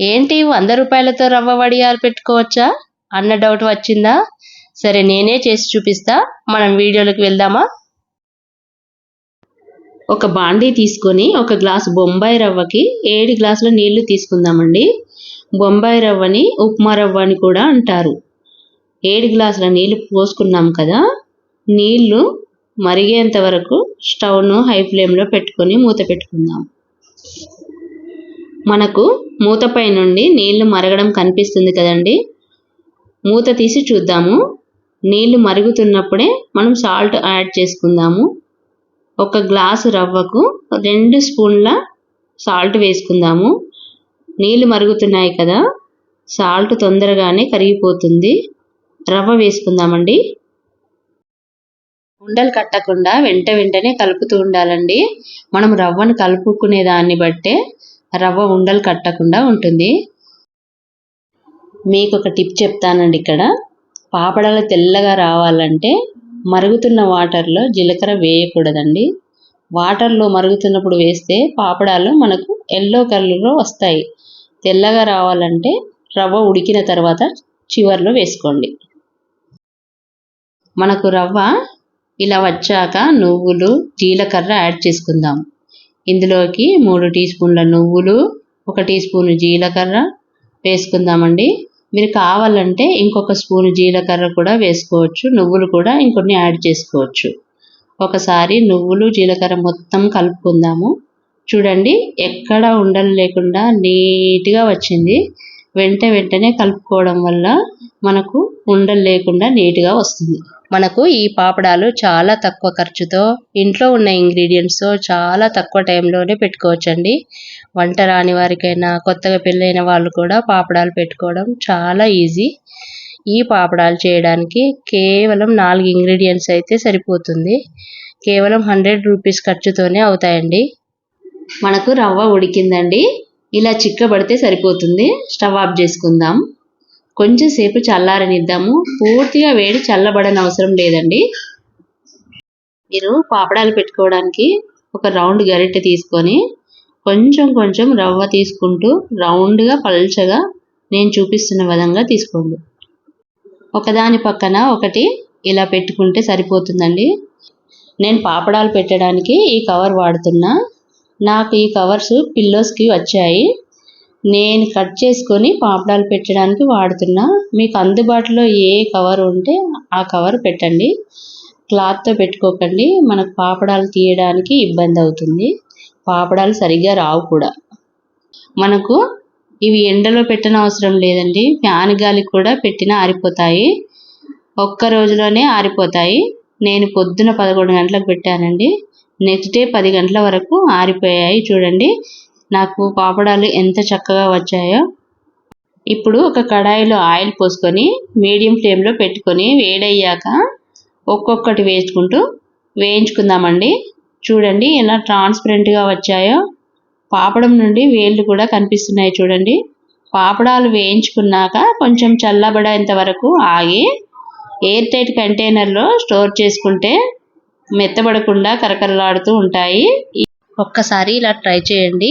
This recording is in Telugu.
ఏంటి వంద రూపాయలతో రవ్వ వడియాలు పెట్టుకోవచ్చా? అన్న డౌట్ వచ్చిందా? సరే నేనే చేసి చూపిస్తా. మనం వీడియోలోకి వెళ్దామా? ఒక బాండీ తీసుకొని ఒక గ్లాసు బొంబాయి రవ్వకి ఏడు గ్లాసుల నీళ్ళు తీసుకుందామండి. బొంబాయి రవ్వని ఉప్మా రవ్వ అని కూడా అంటారు. ఏడు గ్లాసుల నీళ్ళు పోసుకున్నాం కదా నీళ్ళు మరిగేంత వరకు స్టవ్ను హై ఫ్లేమ్లో పెట్టుకొని మూత పెట్టుకుందాం. మనకు మూతపై నుండి నీళ్ళు మరగడం కనిపిస్తుంది కదండి. మూత తీసి చూద్దాము. నీళ్ళు మరుగుతున్నప్పుడే మనం సాల్ట్ యాడ్ చేసుకుందాము. ఒక గ్లాసు రవ్వకు రెండు స్పూన్ల సాల్ట్ వేసుకుందాము. నీళ్ళు మరుగుతున్నాయి కదా సాల్ట్ తొందరగానే కరిగిపోతుంది. రవ్వ వేసుకుందామండి. ఉండలు కట్టకుండా వెంట వెంటనే కలుపుతూ ఉండాలండి. మనం రవ్వను కలుపుకునే దాన్ని బట్టే రవ్వ ఉండలు కట్టకుండా ఉంటుంది. మీకు ఒక టిప్ చెప్తానండి ఇక్కడ. పాపడాలు తెల్లగా రావాలంటే మరుగుతున్న వాటర్లో జీలకర్ర వేయకూడదండి. వాటర్లో మరుగుతున్నప్పుడు వేస్తే పాపడాలు మనకు ఎల్లో కలర్లో వస్తాయి. తెల్లగా రావాలంటే రవ్వ ఉడికిన తర్వాత చివర్లో వేసుకోండి. మనకు రవ్వ ఇలా వచ్చాక నువ్వులు జీలకర్ర యాడ్ చేసుకుందాం. ఇందులోకి మూడు టీ స్పూన్ల నువ్వులు ఒక టీ స్పూన్ జీలకర్ర వేసుకుందామండి. మీరు కావాలంటే ఇంకొక స్పూన్ జీలకర్ర కూడా వేసుకోవచ్చు. నువ్వులు కూడా ఇంకొన్ని యాడ్ చేసుకోవచ్చు. ఒకసారి నువ్వులు జీలకర్ర మొత్తం కలుపుకుందాము. చూడండి ఎక్కడ ఉండలు లేకుండా నీట్గా వచ్చింది. వెంట వెంటనే కలుపుకోవడం వల్ల మనకు ఉండలు లేకుండా నీట్గా వస్తుంది. మనకు ఈ పాపడాలు చాలా తక్కువ ఖర్చుతో ఇంట్లో ఉన్న ఇంగ్రీడియంట్స్తో చాలా తక్కువ టైంలోనే పెట్టుకోవచ్చండి. వంట రాని వారికైనా కొత్తగా పెళ్ళైన వాళ్ళు కూడా పాపడాలు పెట్టుకోవడం చాలా ఈజీ ఈ పాపడాలు చేయడానికి కేవలం నాలుగు ఇంగ్రీడియంట్స్ అయితే సరిపోతుంది. కేవలం హండ్రెడ్ రూపీస్ ఖర్చుతోనే అవుతాయండి. మనకు రవ్వ ఉడికిందండి. ఇలా చిక్కబడితే సరిపోతుంది. స్టవ్ ఆఫ్ చేసుకుందాం. కొంచెంసేపు చల్లారనిద్దాము. పూర్తిగా వేడి చల్లబడని అవసరం లేదండి. మీరు పాపడాలు పెట్టుకోవడానికి ఒక రౌండ్ గరిటె తీసుకొని కొంచెం కొంచెం రవ్వ తీసుకుంటూ రౌండ్గా పల్చగా నేను చూపిస్తున్న విధంగా తీసుకోండి. ఒకదాని పక్కన ఒకటి ఇలా పెట్టుకుంటే సరిపోతుందండి. నేను పాపడాలు పెట్టడానికి ఈ కవర్ వాడుతున్నా. నాకు ఈ కవర్స్ పిల్లోస్కి వచ్చాయి. నేను కట్ చేసుకొని పాపడాలు పెట్టడానికి వాడుతున్నా. మీకు అందుబాటులో ఏ కవర్ ఉంటే ఆ కవర్ పెట్టండి. క్లాత్తో పెట్టుకోకండి. మనకు పాపడాలు తీయడానికి ఇబ్బంది అవుతుంది. పాపడాలు సరిగ్గా రావు కూడా. మనకు ఇవి ఎండలో పెట్టిన అవసరం లేదండి. ఫ్యాన్ గాలి కూడా పెట్టినా ఆరిపోతాయి. ఒక్క రోజులోనే ఆరిపోతాయి. నేను పొద్దున పదకొండు గంటలకు పెట్టానండి. నెక్స్ట్ డే పది గంటల వరకు ఆరిపోయాయి చూడండి. నాకు పాపడాలు ఎంత చక్కగా వచ్చాయో. ఇప్పుడు ఒక కడాయిలో ఆయిల్ పోసుకొని మీడియం ఫ్లేమ్లో పెట్టుకొని వేడయ్యాక ఒక్కొక్కటి వేసుకుంటూ వేయించుకుందామండి. చూడండి ఎలా ట్రాన్స్పరెంట్గా వచ్చాయో. పాపడం నుండి వేళ్ళు కూడా కనిపిస్తున్నాయి చూడండి. పాపడాలు వేయించుకున్నాక కొంచెం చల్లబడేంత వరకు ఆగి ఎయిర్ టైట్ కంటైనర్లో స్టోర్ చేసుకుంటే మెత్తబడకుండా కరకరలాడుతూ ఉంటాయి. ఒక్కసారి ఇలా ట్రై చేయండి.